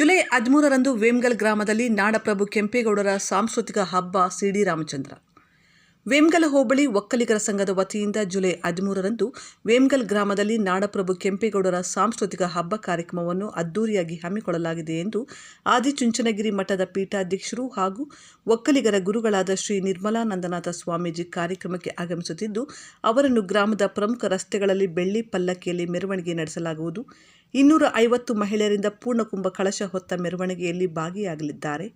July ಹದಿಮೂರರಂದು Vemgal ಗ್ರಾಮದಲ್ಲಿ ನಾಡಪ್ರಭು ಕೆಂಪೇಗೌಡರ ಸಾಂಸ್ಕೃತಿಕ ಹಬ್ಬ ಸಿಡಿ ರಾಮಚಂದ್ರ. ವೇಮ್ಗಲ್ ಹೋಬಳಿ ಒಕ್ಕಲಿಗರ ಸಂಘದ ವತಿಯಿಂದ ಜುಲೈ ಹದಿಮೂರರಂದು ವೇಮ್ಗಲ್ ಗ್ರಾಮದಲ್ಲಿ ನಾಡಪ್ರಭು ಕೆಂಪೇಗೌಡರ ಸಾಂಸ್ಕೃತಿಕ ಹಬ್ಬ ಕಾರ್ಯಕ್ರಮವನ್ನು ಅದ್ದೂರಿಯಾಗಿ ಹಮ್ಮಿಕೊಳ್ಳಲಾಗಿದೆ ಎಂದು ಆದಿಚುಂಚನಗಿರಿ ಮಠದ ಪೀಠಾಧ್ಯಕ್ಷರು ಹಾಗೂ ಒಕ್ಕಲಿಗರ ಗುರುಗಳಾದ ಶ್ರೀ ನಿರ್ಮಲಾನಂದನಾಥ ಸ್ವಾಮೀಜಿ ಕಾರ್ಯಕ್ರಮಕ್ಕೆ ಆಗಮಿಸುತ್ತಿದ್ದು, ಅವರನ್ನು ಗ್ರಾಮದ ಪ್ರಮುಖ ರಸ್ತೆಗಳಲ್ಲಿ ಬೆಳ್ಳಿ ಪಲ್ಲಕ್ಕಿಯಲ್ಲಿ ಮೆರವಣಿಗೆ ನಡೆಸಲಾಗುವುದು. ಇನ್ನೂರ ಐವತ್ತು ಮಹಿಳೆಯರಿಂದ ಪೂರ್ಣಕುಂಭ ಕಳಶ ಹೊತ್ತ ಮೆರವಣಿಗೆಯಲ್ಲಿ ಭಾಗಿಯಾಗಲಿದ್ದಾರೆ.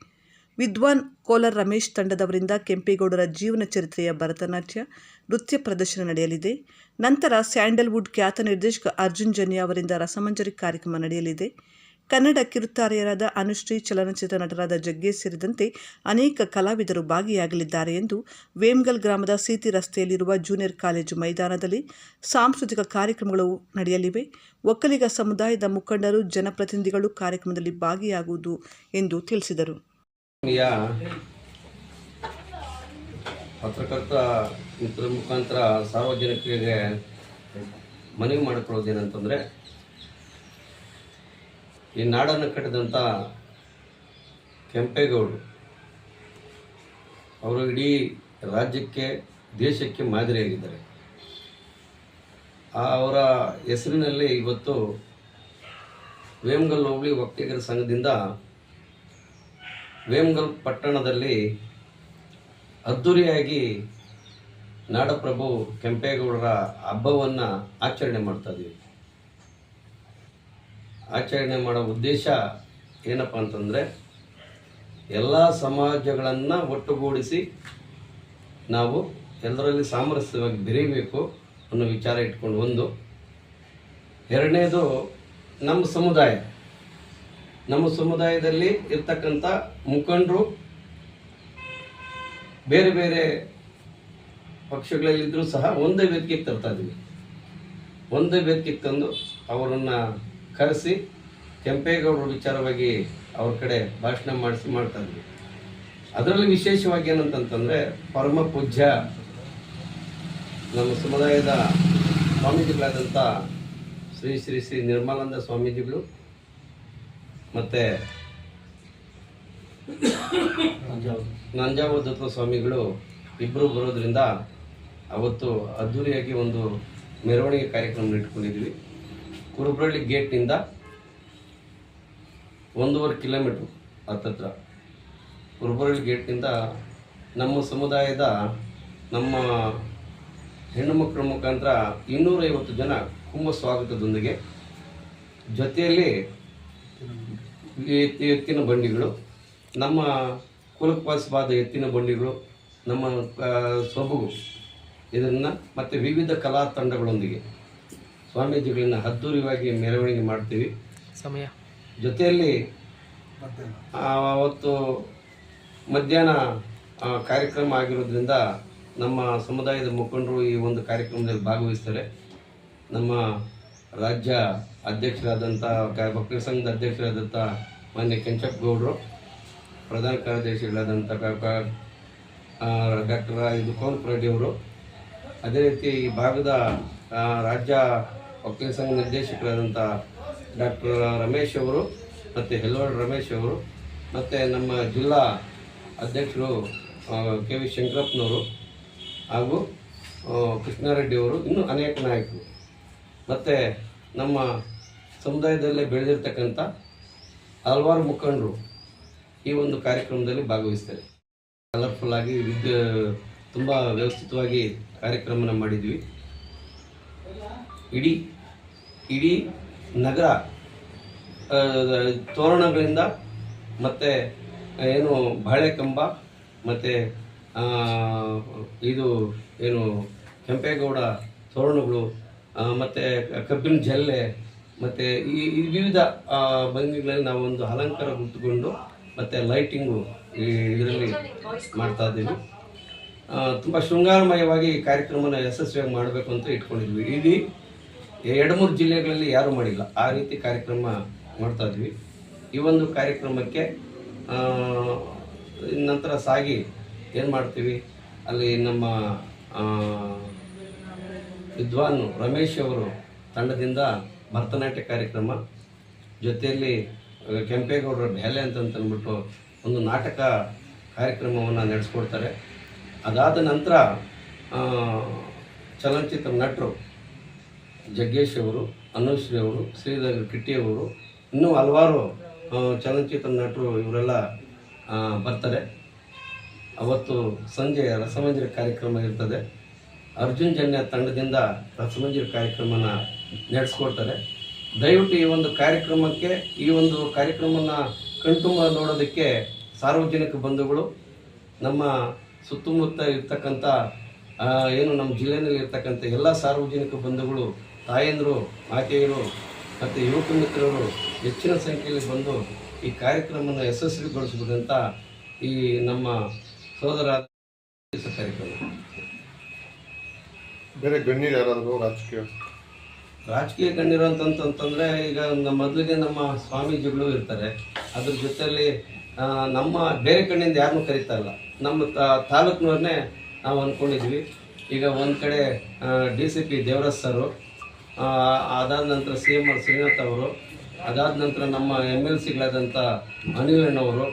ವಿದ್ವಾನ್ ಕೋಲಾರ್ ರಮೇಶ್ ತಂಡದವರಿಂದ ಕೆಂಪೇಗೌಡರ ಜೀವನ ಚರಿತ್ರೆಯ ಭರತನಾಟ್ಯ ನೃತ್ಯ ಪ್ರದರ್ಶನ ನಡೆಯಲಿದೆ. ನಂತರ ಸ್ಯಾಂಡಲ್ವುಡ್ ಖ್ಯಾತ ನಿರ್ದೇಶಕ ಅರ್ಜುನ್ ಜನ್ಯ ಅವರಿಂದ ರಸಮಂಜರಿ ಕಾರ್ಯಕ್ರಮ ನಡೆಯಲಿದೆ. ಕನ್ನಡ ಕಿರುತಾರೆಯರಾದ ಅನುಶ್ರೀ ಚಲನಚಿತ್ರ ನಟರಾದ ಜಗ್ಗೇಶ್ ಸೇರಿದಂತೆ ಅನೇಕ ಕಲಾವಿದರು ಭಾಗಿಯಾಗಲಿದ್ದಾರೆ ಎಂದು ವೇಮ್ಗಲ್ ಗ್ರಾಮದ ಸೀತಿ ರಸ್ತೆಯಲ್ಲಿರುವ ಜೂನಿಯರ್ ಕಾಲೇಜು ಮೈದಾನದಲ್ಲಿ ಸಾಂಸ್ಕೃತಿಕ ಕಾರ್ಯಕ್ರಮಗಳು ನಡೆಯಲಿವೆ. ಒಕ್ಕಲಿಗ ಸಮುದಾಯದ ಮುಖಂಡರು, ಜನಪ್ರತಿನಿಧಿಗಳು ಕಾರ್ಯಕ್ರಮದಲ್ಲಿ ಭಾಗಿಯಾಗುವುದು ಎಂದು ತಿಳಿಸಿದರು. ಪತ್ರಕರ್ತ ಮಿತ್ರ ಮುಖಾಂತರ ಸಾರ್ವಜನಿಕರಿಗೆ ಮನವಿ ಮಾಡಿಕೊಳ್ಳೋದೇನಂತಂದರೆ ಈ ನಾಡನ್ನು ಕಟ್ಟಿದಂಥ ಕೆಂಪೇಗೌಡರು ಅವರು ಇಡೀ ರಾಜ್ಯಕ್ಕೆ, ದೇಶಕ್ಕೆ ಮಾದರಿಯಾಗಿದ್ದಾರೆ. ಆ ಅವರ ಹೆಸರಿನಲ್ಲಿ ಇವತ್ತು ವೇಮಗಲ್ ಹೋಬಳಿ ಒಕ್ಕಲಿಗರ ಸಂಘದಿಂದ ವೇಮಗಲ್ ಪಟ್ಟಣದಲ್ಲಿ ಅದ್ದೂರಿಯಾಗಿ ನಾಡಪ್ರಭು ಕೆಂಪೇಗೌಡರ ಹಬ್ಬವನ್ನು ಆಚರಣೆ ಮಾಡ್ತಾ ಇದ್ದೀವಿ. ಆಚರಣೆ ಮಾಡೋ ಉದ್ದೇಶ ಏನಪ್ಪ ಅಂತಂದರೆ, ಎಲ್ಲ ಸಮಾಜಗಳನ್ನು ಒಟ್ಟುಗೂಡಿಸಿ ನಾವು ಎಲ್ಲರಲ್ಲಿ ಸಾಮರಸ್ಯವಾಗಿ ಬೆರೀಬೇಕು ಅನ್ನೋ ವಿಚಾರ ಇಟ್ಕೊಂಡು ಒಂದು. ಎರಡನೇದು ನಮ್ಮ ಸಮುದಾಯ. ನಮ್ಮ ಸಮುದಾಯದಲ್ಲಿ ಇರ್ತಕ್ಕಂಥ ಮುಖಂಡರು, ಬೇರೆ ಬೇರೆ ಪಕ್ಷಗಳಲ್ಲಿದ್ದರೂ ಸಹ ಒಂದೇ ವೇದಿಕೆಗೆ ತರ್ತಾ ಇದ್ದೀವಿ. ಒಂದೇ ವೇದಿಕೆಗೆ ತಂದು ಅವರನ್ನು ಕರೆಸಿ, ಕೆಂಪೇಗೌಡರ ವಿಚಾರವಾಗಿ ಅವ್ರ ಕಡೆ ಭಾಷಣ ಮಾಡಿಸಿ ಮಾಡ್ತಾ ಇದ್ವಿ ಅದರಲ್ಲಿ ವಿಶೇಷವಾಗಿ ಏನಂತಂತಂದರೆ ಪರಮ ಪೂಜ್ಯ ನಮ್ಮ ಸಮುದಾಯದ ಸ್ವಾಮೀಜಿಗಳಾದಂಥ ಶ್ರೀ ಶ್ರೀ ಶ್ರೀ ನಿರ್ಮಲಾನಂದ ಸ್ವಾಮೀಜಿಗಳು ಮತ್ತು ದತ್ತ ಸ್ವಾಮಿಗಳು ಇಬ್ಬರು ಬರೋದ್ರಿಂದ ಅವತ್ತು ಅದ್ಧೂರಿಯಾಗಿ ಒಂದು ಮೆರವಣಿಗೆ ಕಾರ್ಯಕ್ರಮ ಇಟ್ಕೊಂಡಿದ್ವಿ. ಕುರುಬ್ರಳ್ಳಿ ಗೇಟ್ನಿಂದ ಒಂದೂವರೆ ಕಿಲೋಮೀಟ್ರ್ ಹತ್ತತ್ರ. ಕುರುಬ್ರಳ್ಳಿ ಗೇಟ್ನಿಂದ ನಮ್ಮ ಸಮುದಾಯದ ನಮ್ಮ ಹೆಣ್ಣು ಮಕ್ಕಳ ಮುಖಾಂತರ ಇನ್ನೂರೈವತ್ತು ಜನ ಕುಂಭ ಸ್ವಾಗತದೊಂದಿಗೆ ಜೊತೆಯಲ್ಲಿ ಎತ್ತಿ- ಎತ್ತಿನ ಬಂಡಿಗಳು ನಮ್ಮ ಕುಲಕವಾಸವಾದ ಎತ್ತಿನ ಬಂಡಿಗಳು ನಮ್ಮ ಸೊಬಗು ಇದನ್ನು ಮತ್ತು ವಿವಿಧ ಕಲಾ ತಂಡಗಳೊಂದಿಗೆ ಸ್ವಾಮೀಜಿಗಳನ್ನ ಅದ್ದೂರಿಯಾಗಿ ಮೆರವಣಿಗೆ ಮಾಡ್ತೀವಿ. ಸಮಯ. ಜೊತೆಯಲ್ಲಿ ಅವತ್ತು ಮಧ್ಯಾಹ್ನ ಕಾರ್ಯಕ್ರಮ ಆಗಿರೋದ್ರಿಂದ ನಮ್ಮ ಸಮುದಾಯದ ಮುಖಂಡರು ಈ ಒಂದು ಕಾರ್ಯಕ್ರಮದಲ್ಲಿ ಭಾಗವಹಿಸ್ತಾರೆ. ನಮ್ಮ ರಾಜ್ಯ ಅಧ್ಯಕ್ಷರಾದಂಥ ಒಕ್ಕಲಿಗ ಸಂಘದ ಅಧ್ಯಕ್ಷರಾದಂಥ ಮಾನ್ಯ ಕೆಂಚಪ್ಪ ಗೌಡರು, ಪ್ರಧಾನ ಕಾರ್ಯದರ್ಶಿಗಳಾದಂಥ ಡಾಕ್ಟರ್ ಇದು ರೆಡ್ಡಿ ಅವರು. ಅದೇ ರೀತಿ ಈ ಭಾಗದ ರಾಜ್ಯ ವಕೀಲ ಸಂಘ ನಿರ್ದೇಶಕರಾದಂಥ ಡಾಕ್ಟರ್ ರಮೇಶ್ ಅವರು ಮತ್ತು ಹೆಲ್ವಾಡ್ ರಮೇಶ್ ಅವರು ಮತ್ತು ನಮ್ಮ ಜಿಲ್ಲಾ ಅಧ್ಯಕ್ಷರು ಕೆ ವಿ ಶಂಕರಪ್ಪನವರು ಹಾಗೂ ಕೃಷ್ಣಾರೆಡ್ಡಿ ಅವರು ಇನ್ನೂ ಅನೇಕ ನಾಯಕರು. ಮತ್ತು ನಮ್ಮ ಸಮುದಾಯದಲ್ಲೇ ಬೆಳೆದಿರ್ತಕ್ಕಂಥ ಹಲವಾರು ಮುಖಂಡರು ಈ ಒಂದು ಕಾರ್ಯಕ್ರಮದಲ್ಲಿ ಭಾಗವಹಿಸ್ತಾರೆ. ಕಲರ್ಫುಲ್ ಆಗಿ ವಿದ್ಯ ತುಂಬ ವ್ಯವಸ್ಥಿತವಾಗಿ ಕಾರ್ಯಕ್ರಮನ ಮಾಡಿದ್ವಿ. ಇಡೀ ಇಡೀ ನಗರ ತೋರಣಗಳಿಂದ ಮತ್ತು ಏನು ಬಾಳೆ ಕಂಬ ಮತ್ತು ಇದು ಏನು ಕೆಂಪೇಗೌಡ ತೋರಣಗಳು ಮತ್ತು ಕಬ್ಬಿನ ಜಲ್ಲೆ, ಮತ್ತು ಈ ವಿವಿಧ ಭಂಗಿಗಳಲ್ಲಿ ನಾವು ಒಂದು ಅಲಂಕಾರ ಗುರ್ತುಕೊಂಡು ಮತ್ತು ಲೈಟಿಂಗು ಇದರಲ್ಲಿ ಮಾಡ್ತಾ ಇದ್ದೀವಿ. ತುಂಬ ಶೃಂಗಾರಮಯವಾಗಿ ಈ ಕಾರ್ಯಕ್ರಮನ ಯಶಸ್ವಿಯಾಗಿ ಮಾಡಬೇಕು ಅಂತ ಇಟ್ಕೊಂಡಿದ್ವಿ. ಇಡೀ ಎರಡು ಮೂರು ಜಿಲ್ಲೆಗಳಲ್ಲಿ ಯಾರೂ ಮಾಡಿಲ್ಲ. ಆ ರೀತಿ ಕಾರ್ಯಕ್ರಮ ಮಾಡ್ತಾ ಇದ್ವಿ. ಈ ಒಂದು ಕಾರ್ಯಕ್ರಮಕ್ಕೆ ನಂತರ ಸಾಗಿ ಏನು ಮಾಡ್ತೀವಿ? ಅಲ್ಲಿ ನಮ್ಮ ವಿದ್ವಾನ್ ರಮೇಶ್ ಅವರು ತಂಡದಿಂದ ಭರತನಾಟ್ಯ ಕಾರ್ಯಕ್ರಮ ಜೊತೆಯಲ್ಲಿ ಕೆಂಪೇಗೌಡರ ಬೆಲೆ ಅಂತ ಅಂದ್ಬಿಟ್ಟು ಒಂದು ನಾಟಕ ಕಾರ್ಯಕ್ರಮವನ್ನು ನಡೆಸ್ಕೊಡ್ತಾರೆ. ಅದಾದ ನಂತರ ಚಲನಚಿತ್ರ ನಟರು ಜಗ್ಗೇಶ್ ಅವರು, ಅನುಶ್ರೀ ಅವರು, ಶ್ರೀಧರ್ ಕಿಟ್ಟಿಯವರು ಇನ್ನೂ ಹಲವಾರು ಚಲನಚಿತ್ರ ನಟರು ಇವರೆಲ್ಲ ಬರ್ತಾರೆ. ಅವತ್ತು ಸಂಜೆ ರಸಮಂಜರಿ ಕಾರ್ಯಕ್ರಮ ಇರ್ತದೆ. ಅರ್ಜುನ್ ಜನ್ಯ ತಂಡದಿಂದ ರಸಮಂಜರಿ ಕಾರ್ಯಕ್ರಮನ ನಡೆಸ್ಕೊಡ್ತಾರೆ. ದಯವಿಟ್ಟು ಈ ಒಂದು ಕಾರ್ಯಕ್ರಮಕ್ಕೆ, ಈ ಒಂದು ಕಾರ್ಯಕ್ರಮನ ಕಣ್ತುಂಬ ನೋಡೋದಕ್ಕೆ ಸಾರ್ವಜನಿಕ ಬಂಧುಗಳು, ನಮ್ಮ ಸುತ್ತಮುತ್ತ ಇರ್ತಕ್ಕಂಥ ಏನು ನಮ್ಮ ಜಿಲ್ಲೆಯಲ್ಲಿ ಇರ್ತಕ್ಕಂಥ ಎಲ್ಲ ಸಾರ್ವಜನಿಕ ಬಂಧುಗಳು, ತಾಯಂದರು ಮಾತೆಯರು ಮತ್ತು ಯುವಕ ಮಿತ್ರರು ಹೆಚ್ಚಿನ ಸಂಖ್ಯೆಯಲ್ಲಿ ಬಂದು ಈ ಕಾರ್ಯಕ್ರಮನ ಯಶಸ್ವಿಗೊಳಿಸುವುದಂತ ಈ ನಮ್ಮ ಸೋದರ ಕಾರ್ಯಕ್ರಮ. ಬೇರೆ ಗಣ್ಯರು ಯಾರಾದರೂ ರಾಜಕೀಯ? ರಾಜಕೀಯ ಗಣ್ಯರು ಅಂತಂತಂದ್ರೆ ಈಗ ನಮ್ಮ ಮೊದಲಿಗೆ ನಮ್ಮ ಸ್ವಾಮೀಜಿಗಳು ಇರ್ತಾರೆ. ಅದ್ರ ಜೊತೆಯಲ್ಲಿ ನಮ್ಮ ಬೇರೆ ಕಡೆಯಿಂದ ಯಾರನ್ನೂ ಕರೀತಾ ಇಲ್ಲ. ನಮ್ಮ ತಾಲೂಕಿನವ್ರನ್ನೇ ನಾವು ಅಂದ್ಕೊಂಡಿದ್ವಿ ಈಗ ಒಂದು ಕಡೆ D C P Devaraj sir ಅದಾದ ನಂತರ ಸಿ ಎಂ ಆರ್ ಶ್ರೀನಾಥ್ ಅವರು, ಅದಾದ ನಂತರ ನಮ್ಮ ಎಂ ಎಲ್ ಸಿಗಳಾದಂಥ ಅನಿಲಣ್ಣವರು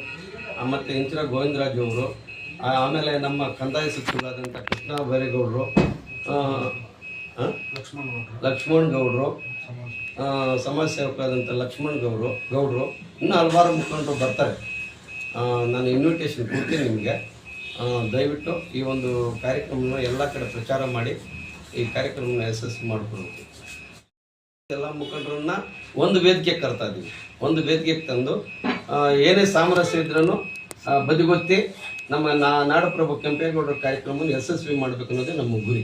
ಮತ್ತು ಇಂಚರ ಗೋವಿಂದರಾಜ್ ಅವರು ಆಮೇಲೆ ನಮ್ಮ ಕಂದಾಯ ಸಚಿವರಾದಂಥ ಕೃಷ್ಣ ಬೈರೇಗೌಡರು ಲಕ್ಷ್ಮಣ್ ಗೌಡರು. ಸಮಾಜ ಸೇವಕರಾದಂಥ ಲಕ್ಷ್ಮಣ್ ಗೌಡರು ಗೌಡರು. ಇನ್ನೂ ಹಲವಾರು ಮುಖಂಡರು ಬರ್ತಾರೆ. ನಾನು ಇನ್ವಿಟೇಷನ್ ಕೊಡ್ತೀನಿ ನಿಮಗೆ. ದಯವಿಟ್ಟು ಈ ಒಂದು ಕಾರ್ಯಕ್ರಮನ ಎಲ್ಲ ಕಡೆ ಪ್ರಚಾರ ಮಾಡಿ, ಈ ಕಾರ್ಯಕ್ರಮನ ಯಶಸ್ವಿ ಮಾಡಿಕೊಡ್ಬೇಕು. ಎಲ್ಲ ಮುಖಂಡರನ್ನ ಒಂದು ವೇದಿಕೆ ಕರ್ತಾ ಇದ್ದೀವಿ ಒಂದು ವೇದಿಕೆಗೆ ತಂದು ಏನೇ ಸಾಮರಸ್ಯ ಇದ್ರೂ ಬದಿಗೊತ್ತಿ ನಮ್ಮ ನಾಡಪ್ರಭು ಕೆಂಪೇಗೌಡರ ಕಾರ್ಯಕ್ರಮವನ್ನು ಯಶಸ್ವಿ ಮಾಡಬೇಕು ಅನ್ನೋದೇ ನಮ್ಮ ಗುರಿ.